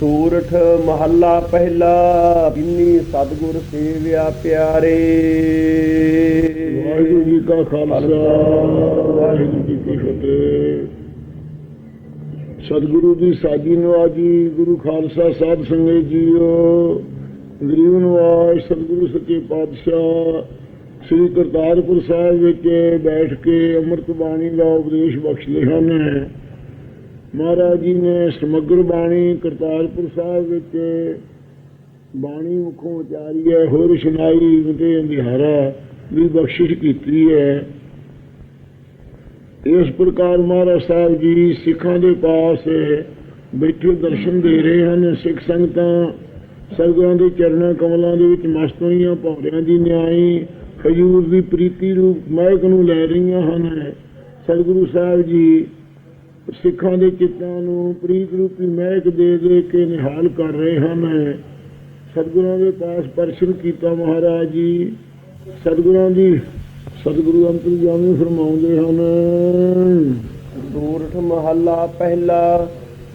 ਸੂਰਠ ਮਹੱਲਾ ਪਹਿਲਾ ਜਿਨੀ ਸਤਿਗੁਰ ਸੇਵਿਆ ਪਿਆਰੇ। ਵਾਹਿਗੁਰੂ ਜੀ ਕਾ ਖਾਲਸਾ, ਵਾਹਿਗੁਰੂ ਜੀ ਕੀ ਫਤਿਹ। ਸਤਿਗੁਰੂ ਦੀ ਸਾਜੀ ਨਵਾਜੀ, ਗੁਰੂ ਖਾਲਸਾ ਸਾਧ ਸੰਗਤ ਜੀਓ, ਗਰੀਬ ਨਵਾਜ, ਸਤਿਗੁਰੂ ਸੱਚੇ ਪਾਤਸ਼ਾਹ, ਸ੍ਰੀ ਕਰਤਾਰਪੁਰ ਸਾਹਿਬ ਵਿੱਚ ਬੈਠ ਕੇ ਅੰਮ੍ਰਿਤ ਬਾਣੀ ਦਾ ਉਪਦੇਸ਼ ਬਖਸ਼ਦੇ ਹਨ। ਮਹਾਰਾਜ ਜੀ ਨੇ ਸਮਗਰ ਬਾਣੀ ਕਰਤਾਰਪੁਰ ਸਾਹਿਬ ਵਿੱਚ ਬਾਣੀ ਮੁਖੋਂ ਉਚਾਰੀ ਹੈ, ਹੋਰ ਸੁਣਾਈ ਤੇ ਅੰਧਿਆਰਾ ਵੀ ਬਖਸ਼ਿਸ਼ ਕੀਤੀ ਹੈ। ਇਸ ਪ੍ਰਕਾਰ ਮਹਾਰਾਜ ਸਾਹਿਬ ਜੀ ਸਿੱਖਾਂ ਦੇ ਪਾਸ ਬੈਠੇ ਦਰਸ਼ਨ ਦੇ ਰਹੇ ਹਨ। ਸਿੱਖ ਸੰਗਤਾਂ ਸਤਿਗੁਰਾਂ ਦੇ ਚਰਨਾਂ ਕਮਲਾਂ ਦੇ ਵਿੱਚ ਮਸਤ ਹੋਈਆਂ, ਭੌਰਿਆਂ ਦੀ ਨਿਆਈ ਹਜ਼ੂਰ ਦੀ ਪ੍ਰੀਤੀ ਰੂਪ ਮਹਿਕ ਨੂੰ ਲੈ ਰਹੀਆਂ ਹਨ। ਸਤਿਗੁਰੂ ਸਾਹਿਬ ਜੀ ਸਿੱਖਾਂ ਦੇ ਚਿੱਤਾਂ ਨੂੰ ਪ੍ਰੀਤ ਰੂਪੀ ਮਹਿਕ ਦੇ ਦੇ ਕੇ ਨਿਹਾਲ ਕਰ ਰਹੇ ਹਨ। ਸਤਿਗੁਰਾਂ ਦੇ ਪਾਸ ਪਰਸ਼ਨ ਕੀਤਾ ਮਹਾਰਾਜ ਜੀ। ਸਤਿਗੁਰਾਂ ਦੀ ਸਤਿਗੁਰੂ ਅੰਤਰਜਾਮੀ ਫਰਮਾਉਂਦੇ ਹਨ। ਸੂਰਠ ਮਹੱਲਾ ਪਹਿਲਾ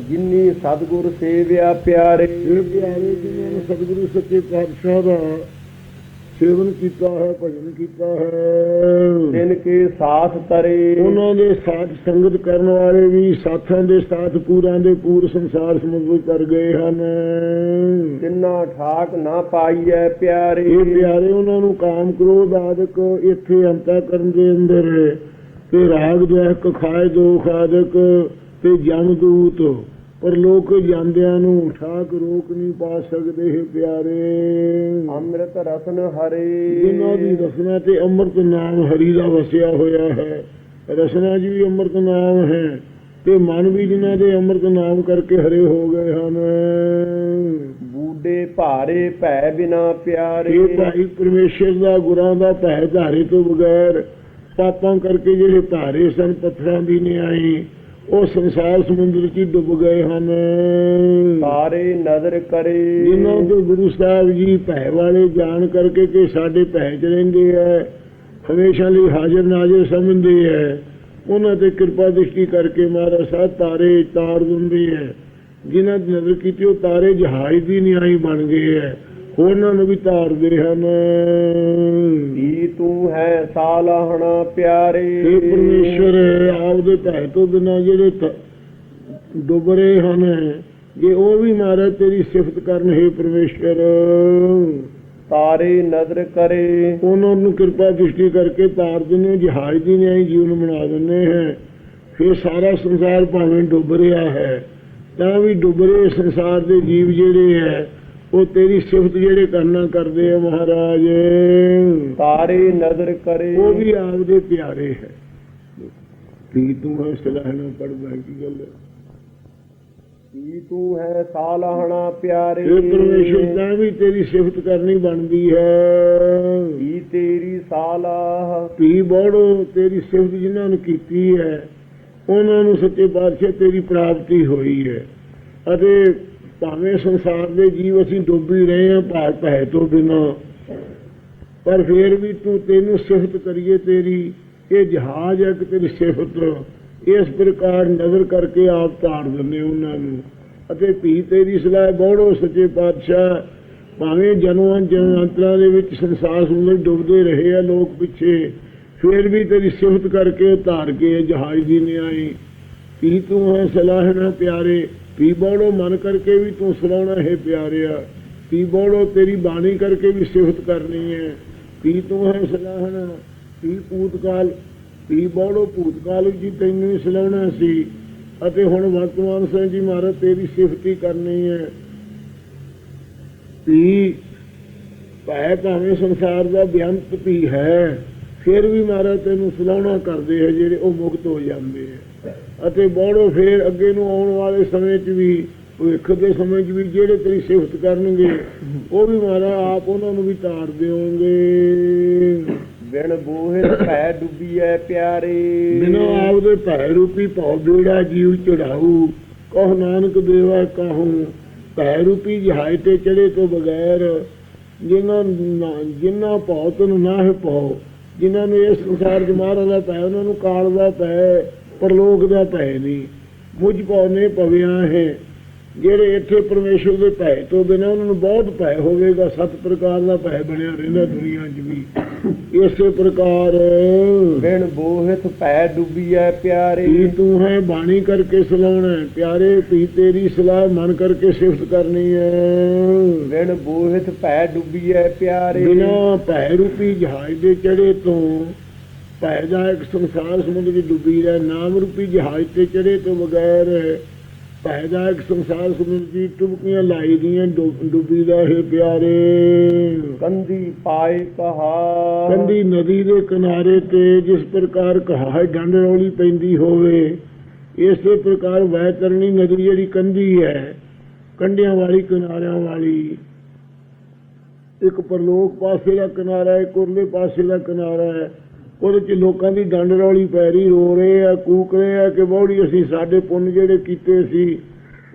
ਜਿਨੀ ਸਤਿਗੁਰ ਸੇਵਿਆ ਪਿਆਰੇ। ਇਹ ਪਿਆਰੇ ਜਿਨ੍ਹਾਂ ਨੇ ਸਤਿਗੁਰੂ ਸੱਚੇ ਪਾਤਸ਼ਾਹ ਦਾ ਸੇਵਨ ਕੀਤਾ ਹੈ ਭਜਨ ਕੀਤਾ ਹੈ। ਤਿਨ ਕੇ ਸਾਥ ਤਰੇ। ਉਹਨਾਂ ਦੇ ਸਾਥ ਸੰਗਤ ਕਰਨ ਵਾਲੇ ਵੀ ਸਾਥਾਂ ਦੇ ਸਾਥ ਪੂਰਾਂ ਦੇ ਪੂਰ ਸੰਸਾਰ ਸਮੁੰਦਰ ਕਰ ਗਏ ਹਨ। ਤਿੰਨਾ ਠਾਕ ਨਾ ਪਾਈਐ ਪਿਆਰੇ। ਇਹ ਪਿਆਰੇ ਉਹਨਾਂ ਨੂੰ ਕਾਮ ਕ੍ਰੋਧ ਆਦਿਕ ਇੱਥੇ ਅੰਤਾ ਕਰਨ ਦੇ ਅੰਦਰ ਤੇ ਰਾਗ ਦ੍ਵੇਖ ਖਾਏ ਦੋਖ ਆਦਿਕ ਤੇ ਜਨ ਦੂਤ ਪਰ ਲੋਕ ਜਾਂਦਿਆਂ ਨੂੰ ਠਾਕ ਰੋਕ ਨਹੀਂ ਪਾ ਸਕਦੇ ਇਹ ਪਿਆਰੇ। ਅੰਮ੍ਰਿਤ ਰਸਨ ਹਰੇ। ਜਿਨ੍ਹਾਂ ਦੀ ਰਸਨਾ ਤੇ ਅੰਮ੍ਰਿਤ ਨਾਮ ਹਰੀ ਦਾ ਵਸਿਆ ਹੋਇਆ ਹੈ ਰਸਨਾ ਜੀ ਵੀ ਅੰਮ੍ਰਿਤ ਨਾਮ ਹੈ ਤੇ ਮਨ ਵੀ ਜਿਨ੍ਹਾਂ ਦੇ ਅੰਮ੍ਰਿਤ ਨਾਮ ਕਰਕੇ ਹਰੇ ਹੋ ਗਏ ਹਨ। ਬੂਡੇ ਭਾਰੇ ਭੈ ਬਿਨਾ ਪਿਆਰੇ। ਇਹ ਭਾਈ ਪਰਮੇਸ਼ਰ ਦਾ ਗੁਰਾਂ ਦਾ ਭੈ ਧਾਰੇ ਤੋਂ ਬਗੈਰ ਪਾਪਾਂ ਕਰਕੇ ਜਿਹੜੇ ਧਾਰੇ ਸਨ ਪੱਥਰਾਂ ਦੀ ਨਿਆਈ ਉਹ ਸੰਸਾਰ ਸਮੁੰਦਰ 'ਚ ਹੀ ਡੁੱਬ ਗਏ ਹਨ। ਸਾਰੇ ਨਜ਼ਰ ਕਰੇ। ਜਿਨ੍ਹਾਂ ਦੇ ਗੁਰੂ ਸਾਹਿਬ ਜੀ ਭੈ ਵਾਲੇ ਜਾਣ ਕਰਕੇ ਕਿ ਸਾਡੇ ਭੈ 'ਚ ਰਹਿੰਦੇ ਐ ਹਮੇਸ਼ਾ ਲਈ ਹਾਜ਼ਰ ਨਾਜ਼ਰ ਸਮਝਦੇ ਐ ਉਹਨਾਂ ਤੇ ਕਿਰਪਾ ਦ੍ਰਿਸ਼ਟੀ ਕਰਕੇ ਮਹਾਰਾਜ ਸਾਹਿਬ ਤਾਰੇ ਤਾਰ ਦਿੰਦੇ ਐ ਜਿਨ੍ਹਾਂ ਦੀ ਨਜ਼ਰ ਕੀਤੀ ਉਹ ਤਾਰੇ ਜਹਾਜ਼ ਦੀ ਨਿਆਈ ਬਣ ਗਏ ਐ ਉਹਨਾਂ ਨੂੰ ਵੀ ਤਾਰਦੇ ਹਨ। ਜੀ ਤੂੰ ਹੈ ਸਾਲਾਹਣਾ ਪਿਆਰੇ? ਇਹ ਪਰਮੇਸ਼ਰ ਆਪਦੇ ਭੈ ਤੋਂ ਬਿਨਾਂ ਜਿਹੜੇ ਤ- ਡੁੱਬ ਰਹੇ ਹਨ ਜੇ ਉਹ ਵੀ ਮਹਾਰਾਜ ਤੇਰੀ ਸਿਫਤ ਕਰਨ ਹੈ ਪਰਮੇਸ਼ਰ। ਤਾਰੇ ਨਜ਼ਰ ਕਰੇ। ਉਹਨਾਂ ਨੂੰ ਕਿਰਪਾ ਦ੍ਰਿਸ਼ਟੀ ਕਰਕੇ ਤਾਰ ਦਿੰਦੇ ਜਹਾਜ਼ ਦੀ ਨਿਆਈ ਜੀਵਨ ਬਣਾ ਦਿੰਦੇ ਹੈ। ਫਿਰ ਸਾਰਾ ਸੰਸਾਰ ਭਾਵੇਂ ਡੁੱਬ ਰਿਹਾ ਹੈ ਤਾਂ ਵੀ ਡੁੱਬ ਰਹੇ ਸੰਸਾਰ ਦੇ ਜੀਵ ਜਿਹੜੇ ਹੈ ਉਹ ਤੇਰੀ ਸਿਫਤ ਜਿਹੜੇ ਕਰਨਾ ਕਰਦੇ ਆ ਮਹਾਰਾਜ। ਤਾਰੇ ਨਜ਼ਰ ਕਰੇ। ਉਹ ਵੀ ਆਪਦੇ ਪਿਆਰੇ ਹੈ। ਕੀ ਤੂੰ ਹੈ ਸਲਾਹਣਾ ਪੜਦਾ ਕੀ ਗੱਲ? ਹੈ ਜੀ ਤੂੰ ਹੈ ਸਾਲਾਹਣਾ ਪਿਆਰੇ। ਇਹ ਪਰਮੇਸ਼ਰ ਦਾ ਵੀ ਤੇਰੀ ਸਿਫਤ ਕਰਨੀ ਬਣਦੀ ਹੈ। ਜੀ ਤੇਰੀ ਸਾਲਾਹ? ਧੀ ਬੋੜੋ ਤੇਰੀ ਸਿਫਤ ਜਿਨ੍ਹਾਂ ਨੂੰ ਕੀਤੀ ਹੈ ਉਹਨਾਂ ਨੂੰ ਸੱਚੇ ਪਾਤਸ਼ਾਹ ਤੇਰੀ ਪ੍ਰਾਪਤੀ ਹੋਈ ਹੈ। ਅਤੇ ਭਾਵੇਂ ਸੰਸਾਰ ਦੇ ਜੀਵ ਅਸੀਂ ਡੁੱਬੀ ਰਹੇ ਹਾਂ ਭਾਗ ਭੈ ਤੋਂ ਬਿਨਾਂ। ਪਰ ਫੇਰ ਵੀ ਤੂੰ ਤੈਨੂੰ ਸਿਫਤ ਕਰੀਏ ਤੇਰੀ। ਇਹ ਜਹਾਜ਼ ਹੈ ਕਿ ਤੇਰੀ ਸਿਫਤ। ਇਸ ਪ੍ਰਕਾਰ ਨਜ਼ਰ ਕਰਕੇ ਆਪ ਧਾਰ ਦਿੰਦੇ ਉਹਨਾਂ ਨੂੰ। ਅਤੇ ਧੀ ਤੇਰੀ ਸਲਾਹ ਬੋੜੋ, ਸੱਚੇ ਪਾਤਸ਼ਾਹ। ਭਾਵੇਂ ਜਨਮਾਂ ਜਨਮਾਂਤਰਾਂ ਦੇ ਵਿੱਚ ਸੰਸਾਰ ਸੁੰਦਰ ਡੁੱਬਦੇ ਰਹੇ ਆ ਲੋਕ ਪਿੱਛੇ, ਫੇਰ ਵੀ ਤੇਰੀ ਸਿਫਤ ਕਰਕੇ ਧਾਰ ਕੇ ਜਹਾਜ਼ ਦੀ ਨਿਆਈ। ਕੀ ਤੂੰ ਹੈ ਸਲਾਹਣਾ ਪਿਆਰੇ? ਪੀ ਬੋੜੋ ਮਨ ਕਰਕੇ ਵੀ ਤੂੰ ਸਲਾਹਣਾ ਹੈ ਪਿਆਰਿਆ। ਪੀ ਬੋੜੋ, ਤੇਰੀ ਬਾਣੀ ਕਰਕੇ ਵੀ ਸਿਫਤ ਕਰਨੀ ਹੈ। ਪੀ ਤੂੰ ਹੈ ਸਲਾਹਣਾ ਪੀ ਭੂਤਕਾਲ, ਪੀ ਬੋੜੋ ਭੂਤਕਾਲ ਜੀ, ਤੈਨੂੰ ਹੀ ਸਲਾਹਣਾ ਸੀ। ਅਤੇ ਹੁਣ ਵਰਤਮਾਨ ਸਿੰਘ ਜੀ ਮਹਾਰਾਜ ਤੇਰੀ ਸਿਫਤੀ ਕਰਨੀ ਹੈ। ਪੀ, ਭਾਵੇਂ ਭਾਵੇਂ ਸੰਸਾਰ ਦਾ ਬਿਆੰਤ ਵੀ ਹੈ, ਫਿਰ ਵੀ ਮਹਾਰਾਜ ਤੈਨੂੰ ਸਲਾਹਣਾ ਕਰਦੇ ਹੈ ਜਿਹੜੇ ਉਹ ਮੁਕਤ ਹੋ ਜਾਂਦੇ ਹੈ। ਅਤੇ ਬੋੜੋ ਫੇਰ ਅੱਗੇ ਨੂੰ ਆਉਣ ਵਾਲੇ ਸਮੇਂ 'ਚ ਵੀ ਭਵਿੱਖ ਦੇ ਸਮੇਂ 'ਚ ਵੀ ਜਿਹੜੇ ਤੇਰੀ ਸਿਫਤ ਕਰਨਗੇ ਉਹ ਵੀ ਮਹਾਰਾਜ ਆਪ ਉਹਨਾਂ ਨੂੰ ਵੀ ਤਾਰ ਦਿਓਗੇ ਬਿਨ ਬੋਹਿਰ ਭੈ ਡੁੱਬੀਐ ਪਿਆਰੇ। ਬਿਨਾਂ ਆਪਦੇ ਭੈ ਰੂਪੀ ਭਉ ਬੇੜਾ ਜੀਵ ਚੜਾਊ ਕਹ ਨਾਨਕ ਦੇਵਾ ਕਹੂੰ ਭੈ ਰੂਪੀ ਜਹਾਜ਼ ਤੇ ਚੜੇ ਤੋਂ ਬਗੈਰ। ਜਿਨ੍ਹਾਂ ਜਿਨ੍ਹਾਂ ਭਉ ਤਨ ਨਾ ਹੈ ਭਉ ਜਿਨ੍ਹਾਂ ਨੂੰ ਇਸ ਸੰਸਾਰ ਚ ਮਾਰਨ ਦਾ ਭੈ ਉਹਨਾਂ ਨੂੰ ਕਾਲ ਦਾ ਭੈ। ਪਰਲੋਕ ਦਾ ਭੈ ਨਹੀਂ। ਮੁਝ ਭਉ ਨੇ ਪਵਿਆ ਹੈ। ਜਿਹੜੇ ਇੱਥੇ ਪਰਮੇਸ਼ਰ ਦੇ ਭੈ ਤੋਂ ਬਿਨਾਂ ਉਹਨਾਂ ਨੂੰ ਬਹੁਤ ਭੈ ਹੋਵੇਗਾ ਸਤ ਪ੍ਰਕਾਰ ਦਾ ਭੈ ਬਣਿਆ ਰਹਿੰਦਾ ਦੁਨੀਆ 'ਚ ਵੀ। ਇਸੇ ਪ੍ਰਕਾਰ ਬਿਨ ਬੋਹਿਤ ਭੈ ਡੁੱਬੀਐ ਪਿਆਰੇ। ਤੂੰ ਹੈ ਬਾਣੀ ਕਰਕੇ ਸਲਾਉਣਾ ਪਿਆਰੇ ਵੀ ਤੇਰੀ ਸਲਾਹ ਮਨ ਕਰਕੇ ਸਿਫਤ ਕਰਨੀ ਹੈ। ਬਿਨ ਬੋਹਿਤ ਭੈ ਡੁੱਬੀਐ ਪਿਆਰੇ। ਬਿਨਾ ਭੈ ਰੂਪੀ ਜਹਾਜ਼ ਦੇ ਚੜੇ ਤੋਂ ਭੈ ਦਾ ਇੱਕ ਸੰਸਾਰ ਸਮੁੰਦਰ ਵਿੱਚ ਡੁੱਬੀ ਰਿਹਾ ਨਾਮ ਰੂਪੀ ਜਹਾਜ਼ ਤੇ ਚੜੇ ਤੋਂ ਬਗੈਰ ਭੈ ਦਾ ਇੱਕ ਸੰਸਾਰ ਸਮੁੰਦਰ ਦੀ ਟੁਬਕੀਆਂ ਲਾਈ ਦੀਆਂ ਡੁੱਬ- ਡੁੱਬੀ ਦਾ ਹੈ ਪਿਆਰੇ। ਕੰਦੀ ਪਾਏ ਕਹਾ ਕੰਦੀ ਨਦੀ ਦੇ ਕਿਨਾਰੇ ਤੇ ਜਿਸ ਪ੍ਰਕਾਰ ਕਹਾ ਡੰਡ ਰੌਲੀ ਪੈਂਦੀ ਹੋਵੇ ਇਸੇ ਪ੍ਰਕਾਰ ਵੈਤਰਣੀ ਨਦੀ ਜਿਹੜੀ ਕੰਦੀ ਹੈ ਕੰਡਿਆਂ ਵਾਲੀ ਕਿਨਾਰਿਆਂ ਵਾਲੀ। ਇੱਕ ਪਰਲੋਕ ਪਾਸੇ ਦਾ ਕਿਨਾਰਾ ਹੈ ਕੁਰਲੇ ਪਾਸੇ ਦਾ ਕਿਨਾਰਾ ਹੈ। ਉਹਦੇ ਚ ਲੋਕਾਂ ਦੀ ਡੰਡ ਰੌਲੀ ਪੈ ਰਹੀ, ਰੋ ਰਹੇ ਆ, ਕੂਕ ਰਹੇ ਆ ਕਿ ਬੌੜੀ ਅਸੀਂ ਸਾਡੇ ਪੁੰਨ ਜਿਹੜੇ ਕੀਤੇ ਸੀ,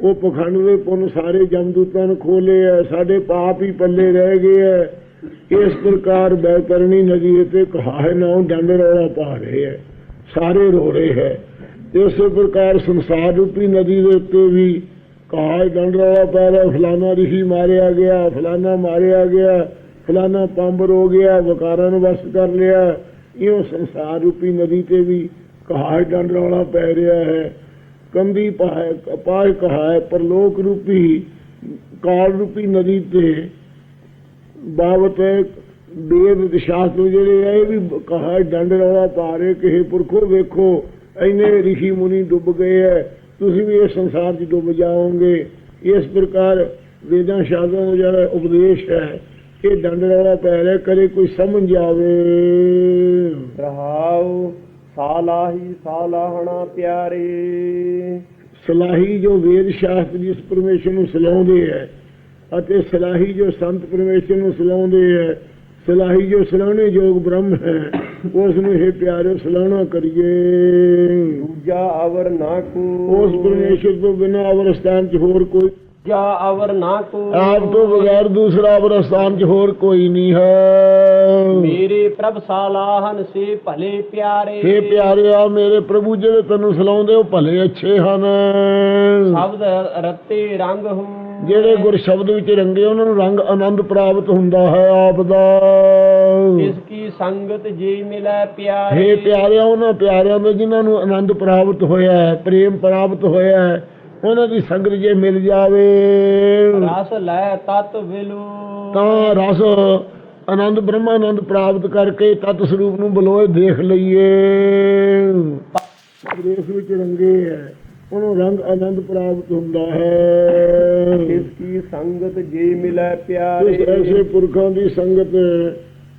ਉਹ ਪਖੰਡ ਦੇ ਪੁੰਨ ਸਾਰੇ ਜਮਦੂਤਾਂ ਨੂੰ ਖੋਲੇ ਆ, ਸਾਡੇ ਪਾਪ ਹੀ ਪੱਲੇ ਰਹਿ ਗਏ ਆ। ਇਸ ਪ੍ਰਕਾਰ ਬੈਤਰਣੀ ਨਦੀ ਤੇ ਕਹਾਏ ਹੈ ਨਾ ਡੰਡ ਰੌਲਾ ਪਾ ਰਹੇ ਹੈ ਸਾਰੇ ਰੋ ਰਹੇ ਹੈ ਇਸੇ ਪ੍ਰਕਾਰ ਸੰਸਾਰ ਰੂਪੀ ਨਦੀ ਦੇ ਉੱਤੇ ਵੀ ਕਹਾ ਡੰਡ ਰੌਲਾ ਪੈ ਰਿਹਾ ਫਲਾਣਾ ਰਿਸ਼ੀ ਮਾਰਿਆ ਗਿਆ ਫਲਾਣਾ ਮਾਰਿਆ ਗਿਆ ਫਲਾਣਾ ਪੰਬਰ ਹੋ ਗਿਆ, ਵਕਾਰਾਂ ਨੂੰ ਵਸ ਕਰ ਲਿਆ। ਇਹ ਸੰਸਾਰ ਰੂਪੀ ਨਦੀ ਤੇ ਵੀ ਕਹਾ ਡੰਡ ਰੌਲਾ ਪੈ ਰਿਹਾ ਹੈ। ਕੰਦੀ ਪਾਏ ਪਾਏ ਕਹਾ ਹੈ ਪਰਲੋਕ ਰੂਪੀ, ਕਾਲ ਰੂਪੀ ਨਦੀ ਤੇ ਬਾਬਤ ਬੇਦ ਸ਼ਾਸਤਰ ਜਿਹੜੇ ਆ, ਇਹ ਵੀ ਕਹਾ ਡੰਡ ਰੌਲਾ ਪਾ ਰਹੇ, ਕਿਸੇ ਪੁਰਖੋ ਵੇਖੋ, ਇੰਨੇ ਰਿਸ਼ੀ ਮੁਨੀ ਡੁੱਬ ਗਏ ਐ ਤੁਸੀਂ ਵੀ ਇਸ ਸੰਸਾਰ 'ਚ ਡੁੱਬ ਜਾਓਗੇ। ਇਸ ਪ੍ਰਕਾਰ ਵੇਦਾਂ ਸ਼ਾਸਤਰਾਂ ਦਾ ਜਿਹੜਾ ਉਪਦੇਸ਼ ਹੈ ਇਹ ਡੰਡ ਰੌਲਾ ਪੈ ਰਿਹਾ ਕਰੇ ਕੋਈ ਸਮਝ ਆਵੇ ਰਹਾਉ ਸਾਲਾਹੀ ਸਾਲਾਹਣਾ ਪਿਆਰੇ। ਸਲਾਹੀ ਜੋ ਵੇਦ ਸ਼ਾਸਤਰ ਜਿਸ ਪਰਮੇਸ਼ਰ ਨੂੰ ਸਲਾਉਂਦੇ ਹੈ ਅਤੇ ਸਲਾਹੀ ਜੋ ਸੰਤ ਪਰਮੇਸ਼ਰ ਨੂੰ ਸਲਾਉਂਦੇ ਹੈ ਸਲਾਹੀ ਜੋ ਸਲਾਹਣੇ ਯੋਗ ਬ੍ਰਹਮ ਹੈ ਉਸ ਨੂੰ ਇਹ ਪਿਆਰੇ ਸਲਾਹਣਾ ਕਰੀਏ। ਦੂਜਾ ਅਵਰ ਨਾ ਕੋ। ਉਸ ਪਰਮੇਸ਼ਰ ਤੋਂ ਬਿਨਾਂ ਅਵਰ ਸਥਾਨ 'ਚ ਹੋਰ ਕੋਈ ਦੂਜਾ ਅਵਰ ਨਾ ਕੋ ਆਪ ਤੋਂ ਬਗੈਰ ਦੂਸਰਾ ਅਵਰ ਸਥਾਨ 'ਚ ਹੋਰ ਕੋਈ ਨਹੀਂ ਹੈ। ਮੇਰੇ ਪ੍ਰਭ ਸਾਲਾਹਨ ਸੇ ਭਲੇ ਪਿਆਰੇ। हे ਪਿਆਰਿਆ ਮੇਰੇ ਪ੍ਰਭੂ ਜਿਹੜੇ ਤੈਨੂੰ ਸਲਾਉਂਦੇ ਉਹ ਭਲੇ ਅੱਛੇ ਹਨ। ਸ਼ਬਦ ਰੱਤੇ ਰੰਗ ਹੂੰ ਜਿਹੜੇ ਗੁਰ ਸ਼ਬਦ ਵਿੱਚ ਰੰਗੇ ਉਹਨਾਂ ਨੂੰ ਰੰਗ ਆਨੰਦ ਪ੍ਰਾਪਤ ਹੁੰਦਾ ਹੈ ਆਪ ਦਾ ਇਸ ਕੀ ਸੰਗਤ ਜੇ ਮਿਲੈ ਪਿਆਰੇ। ਹੇ ਪਿਆਰਿਆ ਉਹਨਾਂ ਪਿਆਰਿਆਂ ਦੇ ਜਿਨ੍ਹਾਂ ਨੂੰ ਆਨੰਦ ਪ੍ਰਾਪਤ ਹੋਇਆ ਹੈ ਪ੍ਰੇਮ ਪ੍ਰਾਪਤ ਹੋਇਆ ਹੈ ਉਹਨਾਂ ਦੀ ਸੰਗਤ ਜੇ ਮਿਲ ਜਾਵੇ। ਰਸ ਲੈ ਤਤ ਵਿਲੂ। ਤਾਂ ਰਸ ਆਨੰਦ ਬ੍ਰਹਮਾਨੰਦ ਪ੍ਰਾਪਤ ਕਰਕੇ ਤਤ ਸਰੂਪ ਨੂੰ ਬਲੋਏ ਦੇਖ ਲਈਏ। ਪ੍ਰੇਮ ਵਿੱਚ ਰੰਗੇ ਹੈ ਉਹਨੂੰ ਰੰਗ ਆਨੰਦ ਪ੍ਰਾਪਤ ਹੁੰਦਾ ਹੈ। ਇਸ ਕੀ ਸੰਗਤ ਜੇ ਮਿਲੈ ਪਿਆਰੇ। ਐਸੇ ਪੁਰਖਾਂ ਦੀ ਸੰਗਤ